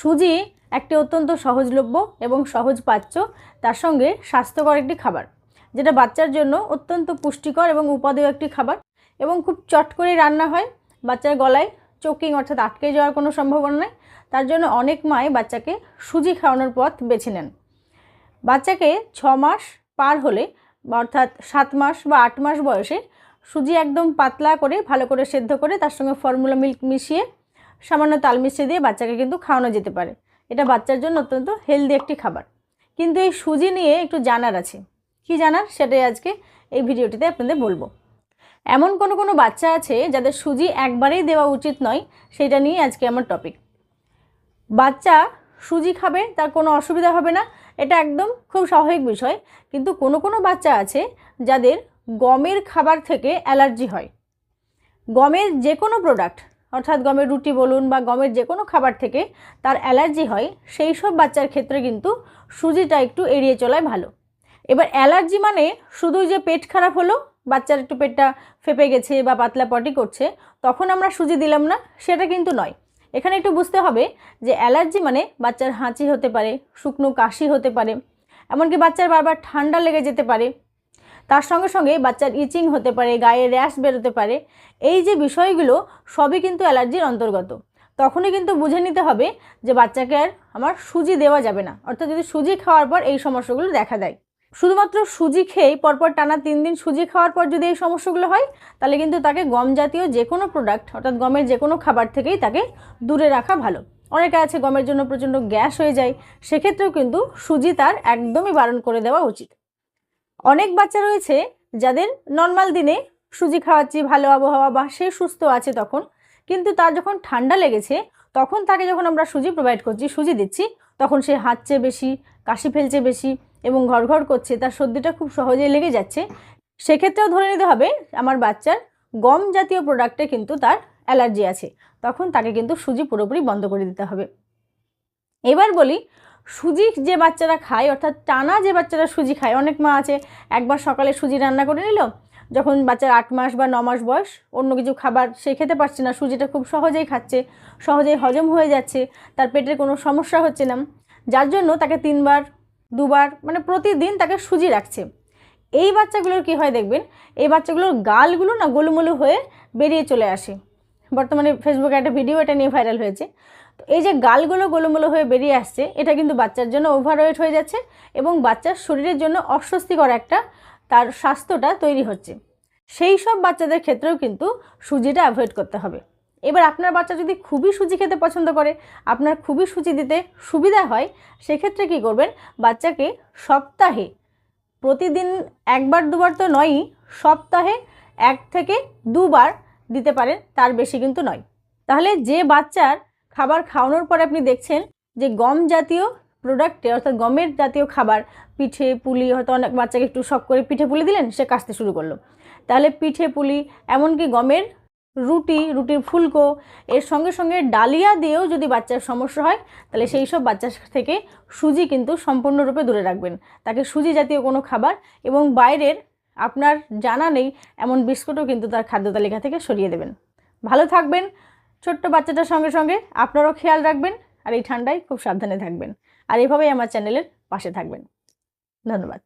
সুজি একটি অত্যন্ত সহজলভ্য এবং সহজ পাচ্য, তার সঙ্গে স্বাস্থ্যকর একটি খাবার, যেটা বাচ্চার জন্য অত্যন্ত পুষ্টিকর এবং উপাদেয় একটি খাবার এবং খুব চট করে রান্না হয়। বাচ্চার গলায় চোকিং অর্থাৎ আটকে যাওয়ার কোনো সম্ভাবনা নেই। তার জন্য অনেক মাই বাচ্চাকে সুজি খাওয়ানোর পথ বেছে নেন। বাচ্চাকে ছ মাস পার হলে, অর্থাৎ সাত মাস বা আট মাস বয়সে সুজি একদম পাতলা করে, ভালো করে সেদ্ধ করে তার সঙ্গে ফর্মুলা মিল্ক মিশিয়ে সামান্য তাল মিশিয়ে দিয়ে বাচ্চাকে কিন্তু খাওয়ানো যেতে পারে। এটা বাচ্চার জন্য অত্যন্ত হেলদি একটি খাবার। কিন্তু এই সুজি নিয়ে একটু জানার আছে। কি জানার? সেটাই আজকে এই ভিডিওটিতে আপনাদের বলব। এমন কোনো কোনো বাচ্চা আছে যাদের সুজি একবারেই দেওয়া উচিত নয়, সেটা নিয়ে আজকে আমার টপিক বাচ্চা সুজি খাবে, তার কোনো অসুবিধা হবে না। এটা একদম খুব স্বাভাবিক বিষয়। কিন্তু কোনো কোনো বাচ্চা আছে যাদের গমের খাবার থেকে অ্যালার্জি হয়। গমের যে কোনো প্রোডাক্ট অর্থাৎ গমের রুটি বলুন বা গমের যে কোনো খাবার থেকে তার অ্যালার্জি হয়, সেই সব বাচ্চার ক্ষেত্রে কিন্তু সুজিটা একটু এড়িয়ে চলাই ভালো। এবার অ্যালার্জি মানে শুধু যে পেট খারাপ হলো, বাচ্চার একটু পেটটা ফেপে গেছে বা পাতলা পটি করছে, তখন আমরা সুজি দিলাম না, সেটা কিন্তু নয়। এখানে একটু বুঝতে হবে যে অ্যালার্জি মানে বাচ্চার হাঁচি হতে পারে, শুকনো কাশি হতে পারে, এমনকি বাচ্চার বারবার ঠান্ডা লেগে যেতে পারে তার সঙ্গে সঙ্গে বাচ্চার ইচিং হতে পারে, গায়ে র্যাশ বেরোতে পারে, এই যে বিষয়গুলো সবই কিন্তু অ্যালার্জির অন্তর্গত। তখনই কিন্তু বুঝে নিতে হবে যে বাচ্চাকে আর আমার সুজি দেওয়া যাবে না। অর্থাৎ যদি সুজি খাওয়ার পর এই সমস্যাগুলো দেখা দেয়। শুধুমাত্র সুজি খেয়েই পরপর টানা তিন দিন সুজি খাওয়ার পর যদি এই সমস্যাগুলো হয়, তাহলে কিন্তু তাকে গম জাতীয় যে কোনো প্রোডাক্ট অর্থাৎ গমের যে কোনো খাবার থেকেই তাকে দূরে রাখা ভালো। অনেকে আছে গমের জন্য প্রচণ্ড গ্যাস হয়ে যায়, সেক্ষেত্রেও কিন্তু সুজি তার একদমই বারণ করে দেওয়া উচিত। অনেক বাচ্চা রয়েছে যাদের নর্মাল দিনে সুজি খাওয়াচ্ছি, ভালো আবহাওয়া বা সে সুস্থ আছে তখন। কিন্তু তার যখন ঠান্ডা লেগেছে, তখন তাকে যখন আমরা সুজি প্রোভাইড করছি, সুজি দিচ্ছি, তখন সে হাঁচছে বেশি, কাশি ফেলছে বেশি এবং ঘর করছে, তার সর্দিটা খুব সহজেই লেগে যাচ্ছে। সেক্ষেত্রেও ধরে নিতে হবে, আমার বাচ্চার গম জাতীয় প্রোডাক্টে কিন্তু তার অ্যালার্জি আছে। তখন তাকে কিন্তু সুজি পুরোপুরি বন্ধ করে দিতে হবে। এবার বলি সুজি যে বাচ্চারা খায়, অর্থাৎ টানা যে বাচ্চারা সুজি খায়, অনেক মা আছে, একবার সকালে সুজি রান্না করে নিল, যখন বাচ্চার আট মাস বা ন মাস বয়স, অন্য কিছু খাবার সে খেতে পারছে না, সুজিটা খুব সহজেই খাচ্ছে, সহজেই হজম হয়ে যাচ্ছে, তার পেটের কোনো সমস্যা হচ্ছে না, যার জন্য তাকে তিনবার, দুবার মানে প্রতিদিন তাকে সুজি রাখছে। এই বাচ্চাগুলোর কি হয় দেখবেন, এই বাচ্চাগুলোর গালগুলো না গোলুমলু হয়ে বেরিয়ে চলে আসে। বর্তমানে ফেসবুকে একটা ভিডিও এটা নিয়ে ভাইরাল হয়েছে। এই যে গালগুলো গোলুমোলো হয়ে বেরিয়ে আসছে, এটা কিন্তু বাচ্চার জন্য ওভারওয়েট হয়ে যাচ্ছে এবং বাচ্চার শরীরের জন্য অস্বস্তিকর একটা তার স্বাস্থ্যটা তৈরি হচ্ছে। সেই সব বাচ্চাদের ক্ষেত্রেও কিন্তু সুজিটা অ্যাভয়েড করতে হবে। এবার আপনার বাচ্চা যদি খুবই সুজি খেতে পছন্দ করে, আপনার খুবই সুজি দিতে সুবিধা হয়, সেক্ষেত্রে কি করবেন? বাচ্চাকে সপ্তাহে, প্রতিদিন একবার দুবার তো নয়ই, সপ্তাহে এক থেকে দুবার দিতে পারেন, তার বেশি কিন্তু নয়। তাহলে যে বাচ্চার খাবার খাওয়ানোর পরে আপনি দেখছেন যে গম জাতীয় প্রোডাক্টে অর্থাৎ গমের জাতীয় খাবার, পিঠে পুলি, হয়তো অনেক বাচ্চাকে একটু শখ করে পিঠে পুলি দিলেন, সে কাশতে শুরু করল। তাহলে পিঠে পুলি, এমনকি গমের রুটি, রুটির ফুলকো, এর সঙ্গে সঙ্গে ডালিয়া দিয়েও যদি বাচ্চার সমস্যা হয়, তাহলে সেই সব বাচ্চার থেকে সুজি কিন্তু সম্পূর্ণরূপে দূরে রাখবেন। তাকে সুজি জাতীয় কোনো খাবার এবং বাইরের আপনার জানা নেই, এমন বিস্কুটও কিন্তু তার খাদ্য তালিকা থেকে সরিয়ে দেবেন। ভালো থাকবেন ছোট্ট বাচ্চাটার সঙ্গে সঙ্গে আপনারাও খেয়াল রাখবেন আর এই ঠান্ডায় খুব সাবধানে থাকবেন। আর এভাবেই আমার চ্যানেলের পাশে থাকবেন। ধন্যবাদ।